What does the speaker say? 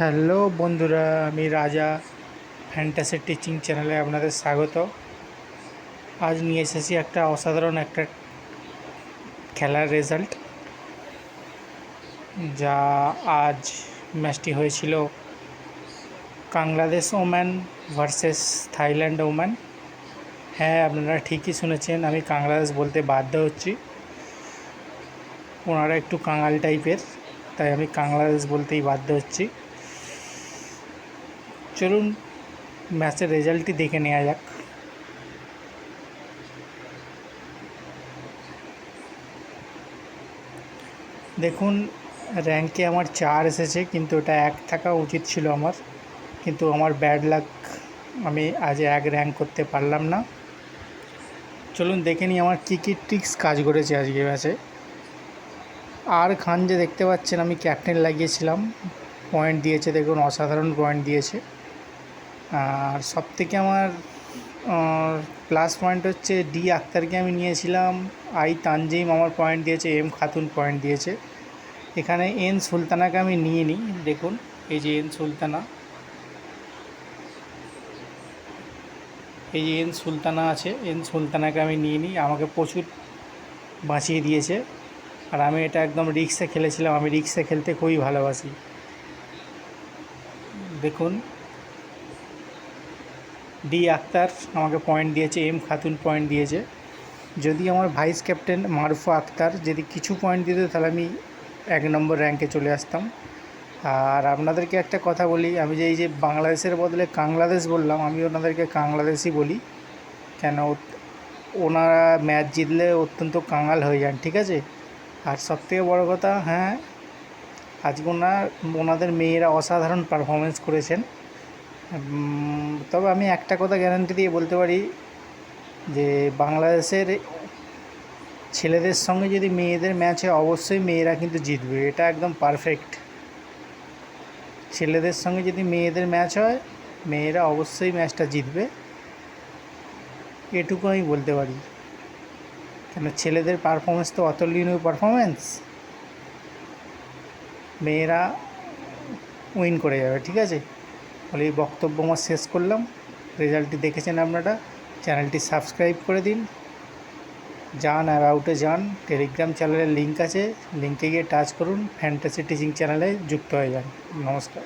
Hello বন্ধুরা, আমি রাজা ফ্যান্টাসি টিচিং চ্যানেলে আপনাদের স্বাগত। আজ নিয়ে এসেছি একটা অসাধারণ একটা খেলার রেজাল্ট, যা আজ ম্যাচটি হয়েছিল Bangladesh woman versus Thailand woman. হ্যাঁ আপনারা ঠিকই শুনেছেন, আমি বাংলাদেশ বলতে বাধ্য হচ্ছি। ওনারা একটু কাঙাল টাইপের, তাই আমি বাংলাদেশ বলতেই বাধ্য হচ্ছি। চলুন ম্যাচের রেজাল্টটি দেখে নেওয়া যাক। দেখুন, র্যাঙ্কে আমার চার এসেছে, কিন্তু ওটা এক থাকা উচিত ছিল আমার। কিন্তু আমার ব্যাড লাক, আমি আজ এক র্যাঙ্ক করতে পারলাম না। চলুন দেখে নিই আমার কী কী ট্রিক্স কাজ করেছে আজকে ম্যাচে। আর খান যে দেখতে পাচ্ছেন, আমি ক্যাপ্টেন লাগিয়েছিলাম। পয়েন্ট দিয়েছে, দেখুন, অসাধারণ পয়েন্ট দিয়েছে। আর সব থেকে আমার প্লাস পয়েন্ট হচ্ছে ডি আক্তারকে আমি নিয়েছিলাম। আই তানজিম আমার পয়েন্ট দিয়েছে এম খাতুন পয়েন্ট দিয়েছে। এখানে এন সুলতানাকে আমি নিয়ে নিই, দেখুন, এই যে এন সুলতানা। এই যে এন সুলতানা আছে এন সুলতানাকে আমি নিয়ে নিই, আমাকে প্রচুর বাঁচিয়ে দিয়েছে। আর আমি এটা একদম রিক্সে খেলেছিলাম, আমি রিক্সে খেলতে খুবই ভালোবাসি। দেখুন ডি আক্তার আমাকে পয়েন্ট দিয়েছে, এম খাতুন পয়েন্ট দিয়েছে। যদি আমার ভাইস ক্যাপ্টেন মারুফা আক্তার যদি কিছু পয়েন্ট দিত, তাহলে আমি এক নম্বর র্যাঙ্কে চলে আসতাম। আর আপনাদেরকে একটা কথা বলি, আমি যে এই যে বাংলাদেশের বদলে কাংলাদেশ বললাম, আমি ওনাদেরকে কাংলাদেশই বলি। কেন, ওনারা ম্যাচ জিতলে অত্যন্ত কাঙাল হয়ে যান, ঠিক আছে? আর সবথেকে বড় কথা হ্যাঁ আজকে ওনার, ওনাদের মেয়েরা অসাধারণ পারফরমেন্স করেছেন। তবে আমি একটা কথা গ্যারান্টি দিয়ে বলতে পারি যে বাংলাদেশের ছেলেদের সঙ্গে যদি মেয়েদের ম্যাচ হয়, অবশ্যই মেয়েরা কিন্তু জিতবে। এটা একদম পারফেক্ট ছেলেদের সঙ্গে যদি মেয়েদের ম্যাচ হয়, মেয়েরা অবশ্যই ম্যাচটা জিতবে। এটুকু আমি বলতে পারি। কেন ছেলেদের পারফরমেন্স তো অতুলনীয় পারফরমেন্স মেয়েরা উইন করে যাবে, ঠিক আছে? বলে এই বক্তব্য আমার শেষ করলাম। রেজাল্টটি দেখেছেন আপনারা, চ্যানেলটি সাবস্ক্রাইব করে দিন। যান অ্যাবাউটে যান। টেলিগ্রাম চ্যানেলের লিঙ্ক আছে। লিঙ্কে গিয়ে টাচ করুন। ফ্যান্টাসি টিচিং চ্যানেলে যুক্ত হয়ে যান। নমস্কার।